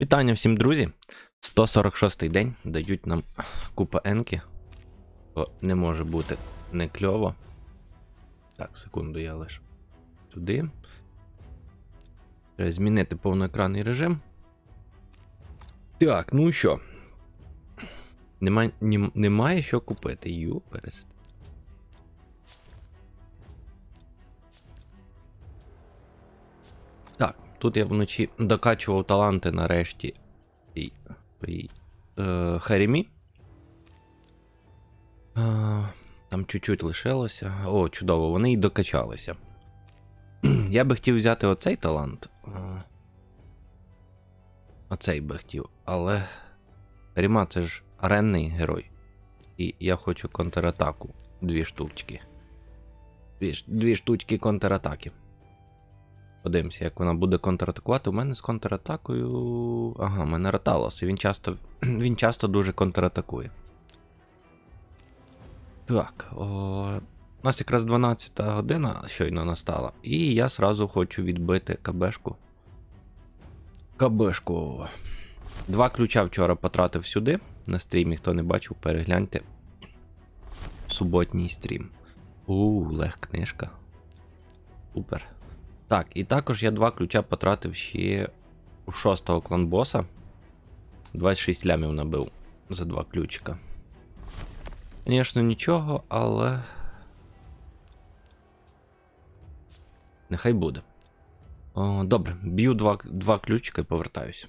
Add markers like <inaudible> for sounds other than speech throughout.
Вітання всім, друзі! 146-й день дають нам купа енки. О, не може бути не кльово. Так, секунду, я лише туди. Треба змінити повноекранний режим. Так, ну що? Нема, нім- немає що купити. Ю, пересид. Так, тут я вночі докачував таланти нарешті і, і, е, Херімі. Е, там чуть-чуть лишилося. О, чудово, вони і докачалися. <clears throat> Я би хотів взяти оцей талант. Оцей би хотів, але Ріма це ж аренний герой. І я хочу контратаку. Дві штучки. Дві, дві штучки контратаки. Подивимося, як вона буде контратакувати. У мене з контратакою. Ага, у мене Раталос, і він часто. <clears throat> він часто дуже контратакує. Так, о, у нас якраз 12 година щойно настала. І я сразу хочу відбити КБшку. КБшку. Два ключа вчора потратив сюди. На стрімі, хто не бачив, перегляньте. Суботній стрім. У, лег книжка. Супер. Так, і також я два ключа потратив ще у шостого кланбоса. 26 лямів набив за два ключика. Звісно, нічого, але. Нехай буде. О, добре, б'ю два, два ключика і повертаюся.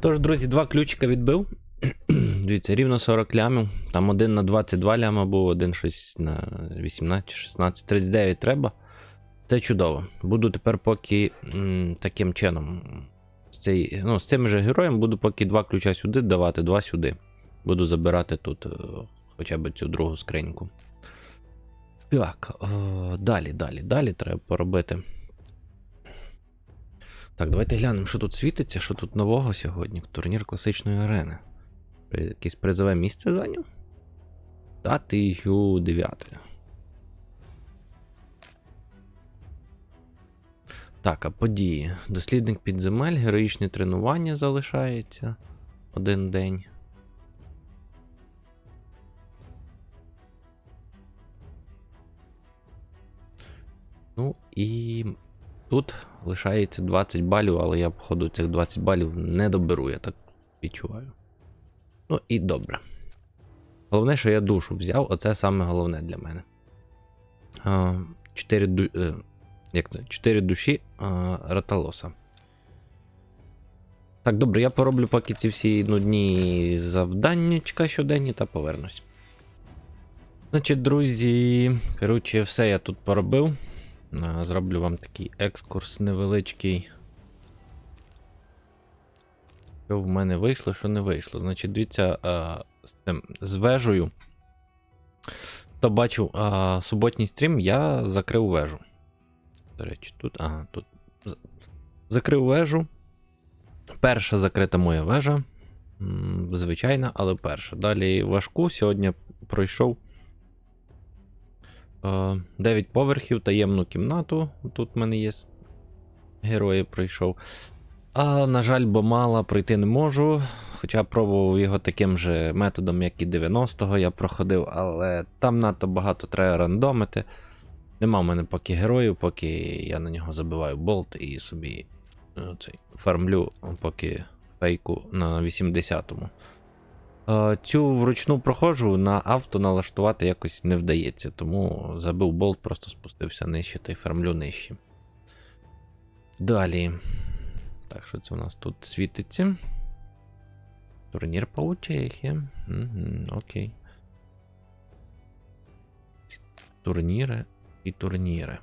Тож, друзі, два ключика відбив. <clears throat> Дивіться, рівно 40 лямів. Там один на 22 ляма був, один щось на 18, 16, 39 треба. Це чудово. Буду тепер поки м, таким чином. З, цей, ну, з цим же героєм буду поки два ключа сюди давати, два сюди. Буду забирати тут е, хоча б цю другу скриньку. Так, о, далі, далі, далі треба поробити. Так, давайте глянемо, що тут світиться, що тут нового сьогодні. Турнір класичної арени. Якесь призове місце зайняв? Та 1009. Так, а події. Дослідник підземель, героїчне тренування залишається один день. Ну і тут лишається 20 балів, але я, походу, цих 20 балів не доберу, я так відчуваю. Ну і добре. Головне, що я душу взяв, оце саме головне для мене. 4, ду... е, як це? 4 душі а, Раталоса. Так, добре, я пороблю поки ці всі нудні завданнячка щоденні та повернусь. Значить, друзі, коротше, все я тут поробив. Зроблю вам такий екскурс невеличкий. Що в мене вийшло, що не вийшло. Значить, дивіться, а, з, цим, з вежею. Хто бачив а, суботній стрім, я закрив вежу. До речі, тут. Ага, тут. Закрив вежу. Перша закрита моя вежа. Звичайна, але перша. Далі важку. Сьогодні пройшов 9 поверхів, таємну кімнату. Тут в мене є. Герої пройшов. А, на жаль, бо мало пройти не можу. Хоча пробував його таким же методом, як і 90-го я проходив, але там надто багато треба рандомити. Нема в мене поки героїв, поки я на нього забиваю болт і собі е, цей, фармлю, поки фейку на 80-му. Е, Цю вручну проходжу на авто налаштувати якось не вдається, тому забив болт, просто спустився нижче та й фармлю нижче. Далі. Так, що це у нас тут світиться? Турнір паучихи. Угу, окей. Турніри і турніри.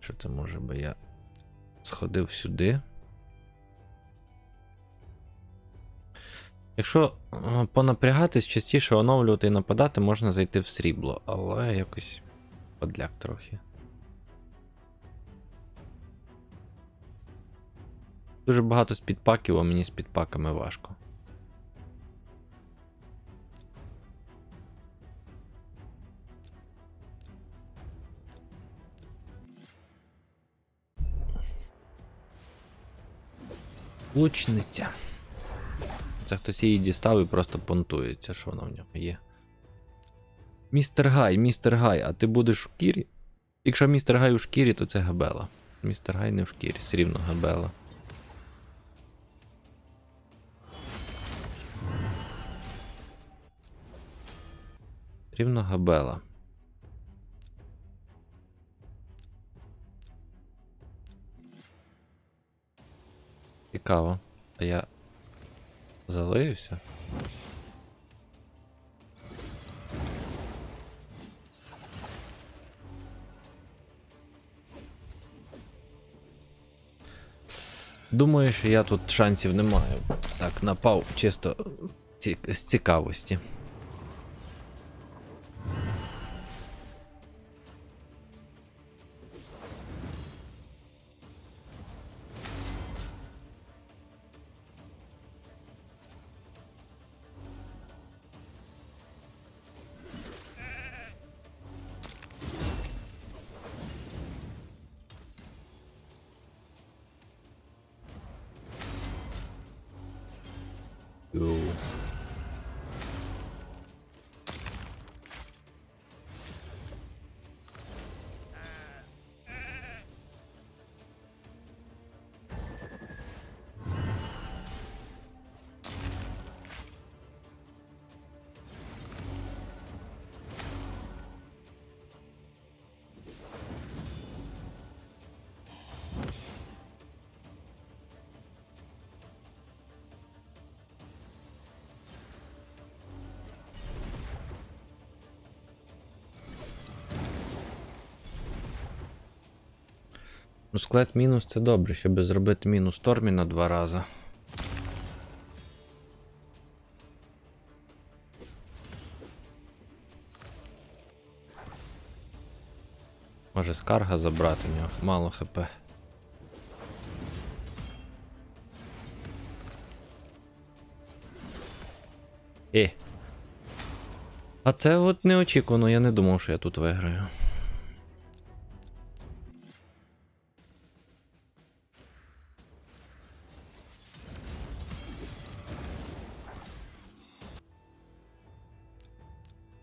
Що це може би я сходив сюди? Якщо е, понапрягатись, частіше оновлювати і нападати, можна зайти в срібло, але якось подляк трохи. Дуже багато спідпаків, а мені з підпаками важко. Лучниця. Це хтось її дістав і просто понтується, що вона в ньому є. Містер Гай, містер Гай, а ти будеш у шкірі? Якщо містер Гай у шкірі, то це Габела. Містер Гай не в шкірі, все рівно Габела. Рівно Габела. Цікаво. А я залиюся? Думаю, що я тут шансів не маю. Так, напав чисто ці- з цікавості. Ну, склад мінус це добре, щоб зробити мінус тормі на два рази. Може скарга забрати в нього, мало хп. Е. А це от неочікувано, я не думав, що я тут виграю.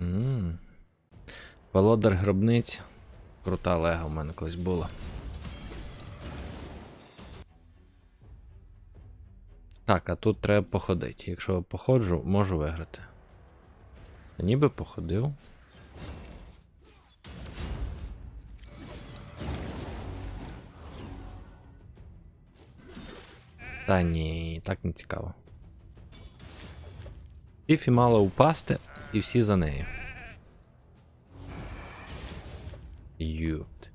Ммм. Володар гробниць. Крута лего в мене колись була. Так, а тут треба походити. Якщо походжу, можу виграти. Ніби походив. Та ні, так не цікаво. Тіфі мала упасти, і всі за нею. Юпт.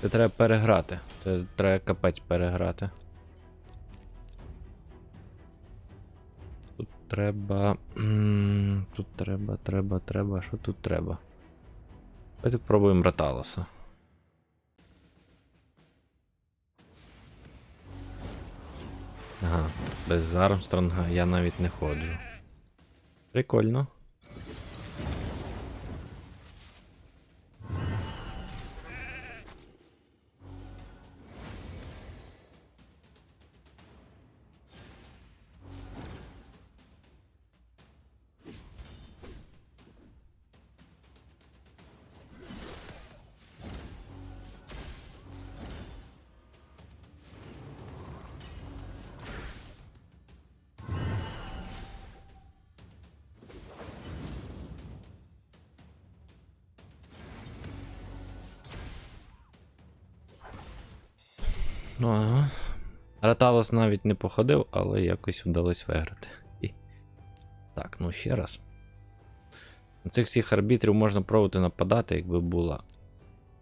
Це треба переграти. Це треба капець переграти. Тут треба. Тут треба, треба, треба. Що тут треба? Давайте пробуємо Раталоса. Ага, без Армстронга я навіть не ходжу. Прикольно. Ну ага. Раталос навіть не походив, але якось вдалося виграти. І... Так, ну ще раз. На цих всіх арбітрів можна пробувати нападати, якби була.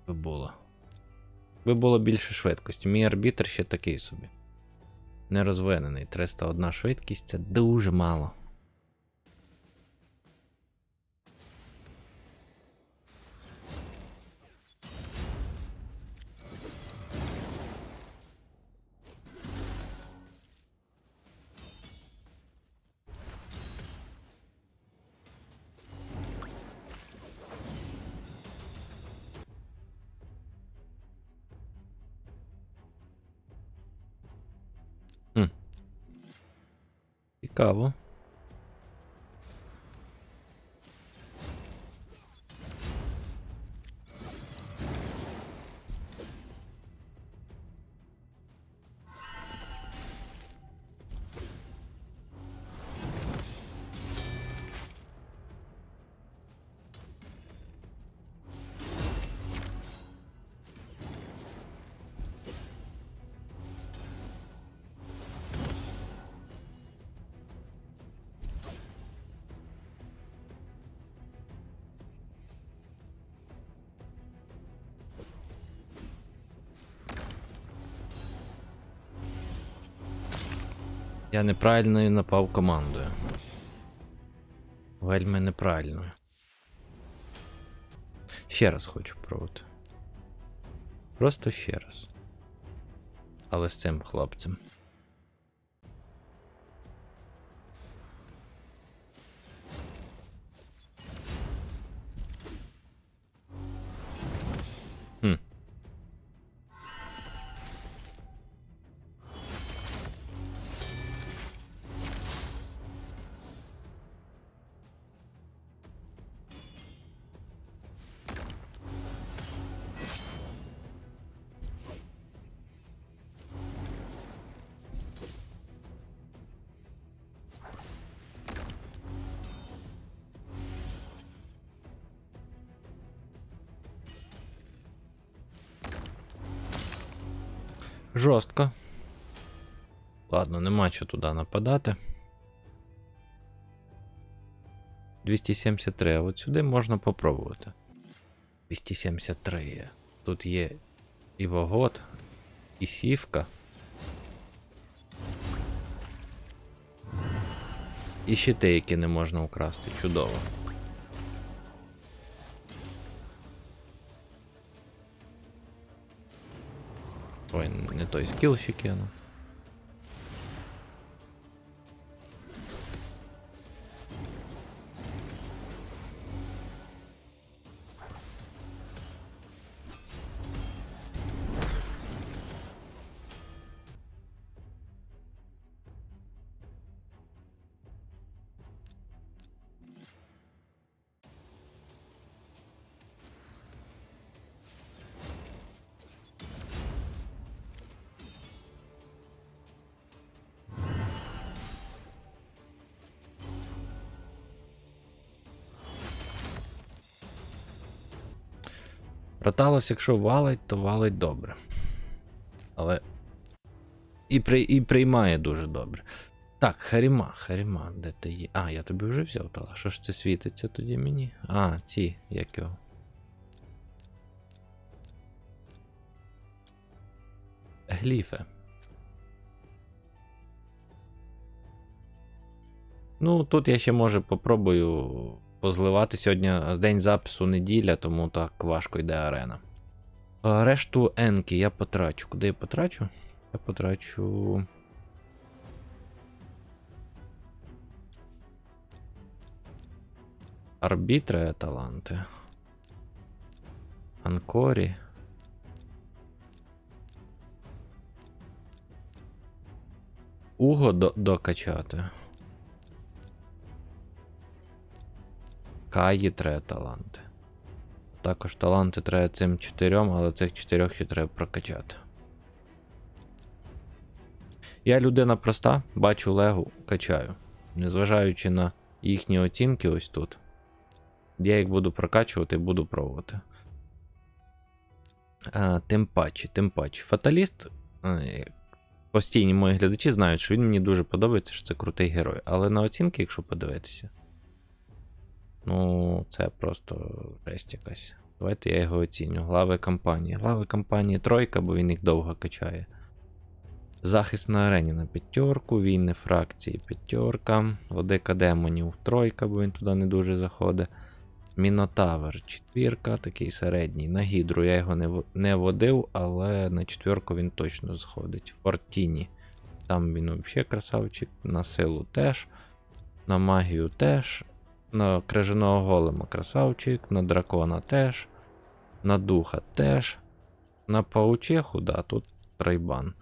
Якби було. Якби було більше швидкості. Мій арбітр ще такий собі. Не розвинений. 301 швидкість це дуже мало. Цікаво. Я неправильно напав командою. Вельми неправильно. Ще раз хочу пробувати. Просто ще раз. Але з цим хлопцем. Жорстко. Ладно, нема що туди нападати. 273, а от сюди можна попробувати. 273. Тут є і вогот, і сівка. І щити, які не можна украсти. Чудово. Ой, не той скіл ще кину. Якщо валить, то валить добре. Але. І, при... і приймає дуже добре. Так, Харіма, Харіма, де ти є? А, я тобі вже взяв, Тала. Що ж це світиться тоді мені? А, ці, як його. Гліфи. Ну, тут я ще може попробую позливати сьогодні день запису неділя, тому так важко йде арена. Решту енки я потрачу. Куди я потрачу? Я потрачу. Арбітре таланти. Анкорі. Уго до- докачати. Каї треба таланти. Також таланти треба цим чотирьом, але цих чотирьох ще треба прокачати. Я людина проста, бачу легу, качаю. Незважаючи на їхні оцінки ось тут. Я їх буду прокачувати, буду пробувати. А, тим паче, тим паче. Фаталіст. е, Постійні мої глядачі знають, що він мені дуже подобається, що це крутий герой. Але на оцінки, якщо подивитися. Ну, це просто жесть якась. Давайте я його оціню. Глави кампанії. Глави кампанії тройка, бо він їх довго качає. Захист на арені на п'ятерку, війни фракції п'ятерка. Владика демонів тройка, бо він туди не дуже заходить. Мінотавр четвірка, такий середній. На гідру я його не, не водив, але на четвірку він точно сходить. Фортіні. Там він взагалі красавчик. На силу теж. На магію теж. На крижаного голема красавчик, на дракона теж. На духа теж. На паучиху, да, тут тройбан.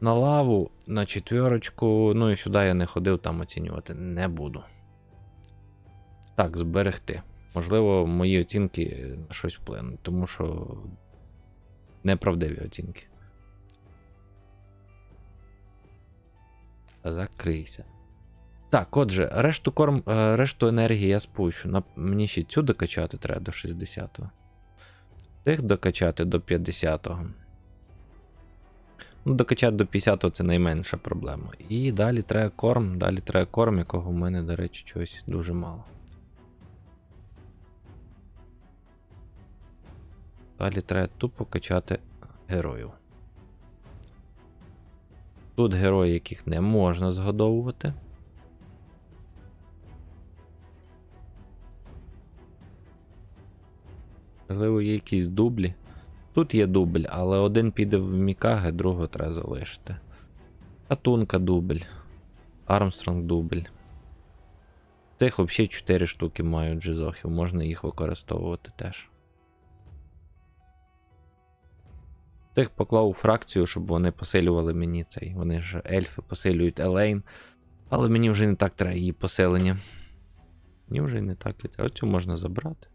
На лаву, на четверочку, ну і сюди я не ходив, там оцінювати не буду. Так, зберегти. Можливо, мої оцінки на щось вплинуть, тому що неправдиві оцінки. Закрийся. Так, отже, решту корм, е, решту енергії я спущу. Мені ще цю докачати треба до 60-го. Тих докачати до 50-го. Ну, докачати до 50-го це найменша проблема. І далі треба корм, далі треба корм, якого в мене, до речі, чогось дуже мало. Далі треба тупо качати героїв. Тут герої, яких не можна згодовувати. Можливо, є якісь дублі. Тут є дубль, але один піде в Мікаге, другого треба залишити. Атунка дубль. Армстронг дубль. Цих взагалі 4 штуки мають джизохів, можна їх використовувати теж. Тих поклав у фракцію, щоб вони посилювали мені цей. Вони ж ельфи посилюють Елейн. Але мені вже не так треба її посилення. Мені вже не так треба. Цю можна забрати.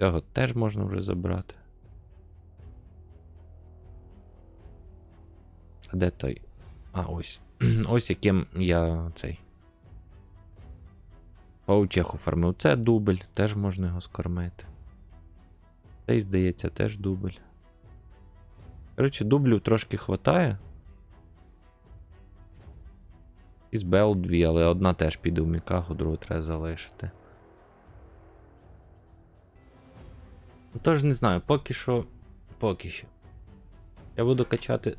Цього теж можна вже забрати. А де той? А, ось. <clears throat> ось яким я цей. Паучеху фармив. Це дубль, теж можна його скормити. Цей, здається, теж дубль. Коротше, дублів трошки хватає. Із Бел 2, але одна теж піде в Мікагу, другу треба залишити. Тож не знаю, поки що. Поки що. Я буду качати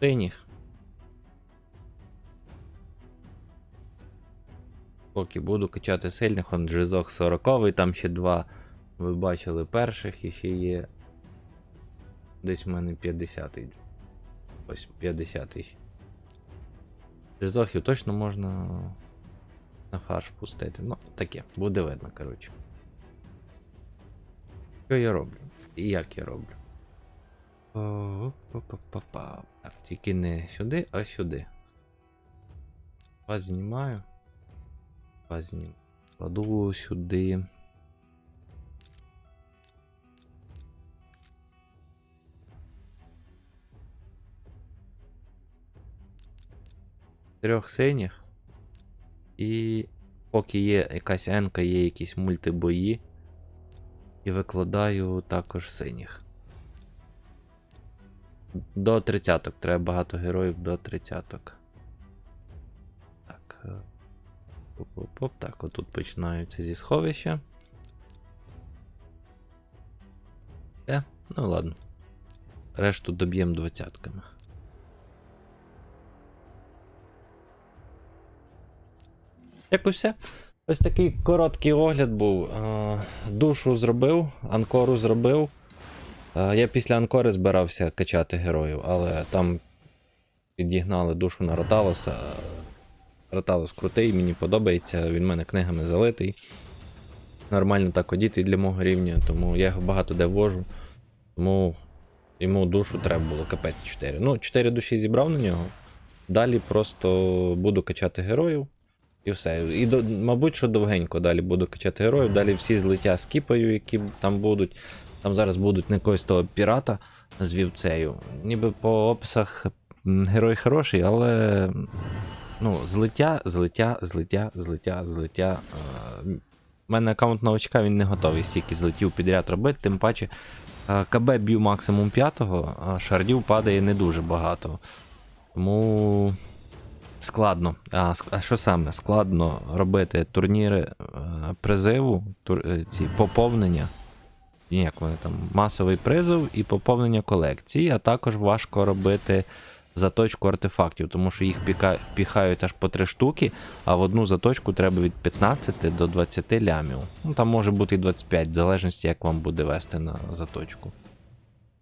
синіх. Поки буду качати сильних, он джизок 40 там ще два. Ви бачили перших і ще є. Десь в мене 50-й. Ось 50-й. Джизохів точно можна на фарш пустити. Ну, таке, буде видно, коротше. Що я роблю? І як я роблю? О, па-па-па-па. Так, тільки не сюди, а сюди. Вас знімаю. Вас знімаю. Кладу сюди. Трьох синіх. І поки є якась енка, є якісь мультибої. І викладаю також синіх. До 30 Треба багато героїв до 30 Так. е, Оп-оп-оп. Так, отут починаються зі сховища. Е, ну ладно. Решту доб'ємо двадцятками. Якось все. Ось такий короткий огляд був. Е, Душу зробив, анкору зробив. Е, Я після анкори збирався качати героїв, але там підігнали душу на Роталоса. Роталос крутий, мені подобається, він в мене книгами залитий. Нормально так одітий для мого рівня, тому я його багато де ввожу. Тому йому душу треба було капець 4. Ну, 4 душі зібрав на нього. Далі просто буду качати героїв. І все. І, до- мабуть, що довгенько далі буду качати героїв. Далі всі злиття скіпаю, які там будуть. Там зараз будуть не якогось того пірата з вівцею. Ніби по описах герой хороший, але. Ну, злиття, злиття, злиття, злиття, злиття. У мене аккаунт новачка, він не готовий стільки злетів підряд робити, тим паче. е, КБ б'ю максимум п'ятого, а шардів падає не дуже багато. Тому складно. А, а що саме? Складно робити турніри е, призиву, тур, е, ці поповнення. Як вони там, масовий призов і поповнення колекції, а також важко робити заточку артефактів, тому що їх піка, піхають аж по три штуки, а в одну заточку треба від 15 до 20 лямів. Ну там може бути і 25, в залежності, як вам буде вести на заточку.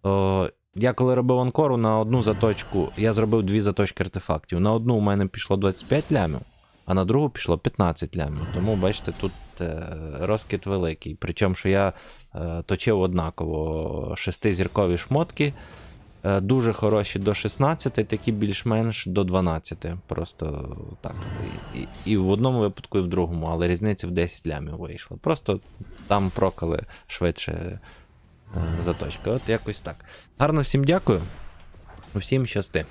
О, я коли робив анкору на одну заточку, я зробив дві заточки артефактів. На одну у мене пішло 25 лямів, а на другу пішло 15 лямів. Тому, бачите, тут е, розкид великий. Причому, що я е, точив однаково шестизіркові шмотки. е, Дуже хороші до 16, такі більш-менш до 12. Просто так. І, і, в одному випадку, і в другому, але різниця в 10 лямів вийшла. Просто там прокали швидше е, заточка. От якось так. Гарно всім дякую. Усім щасти.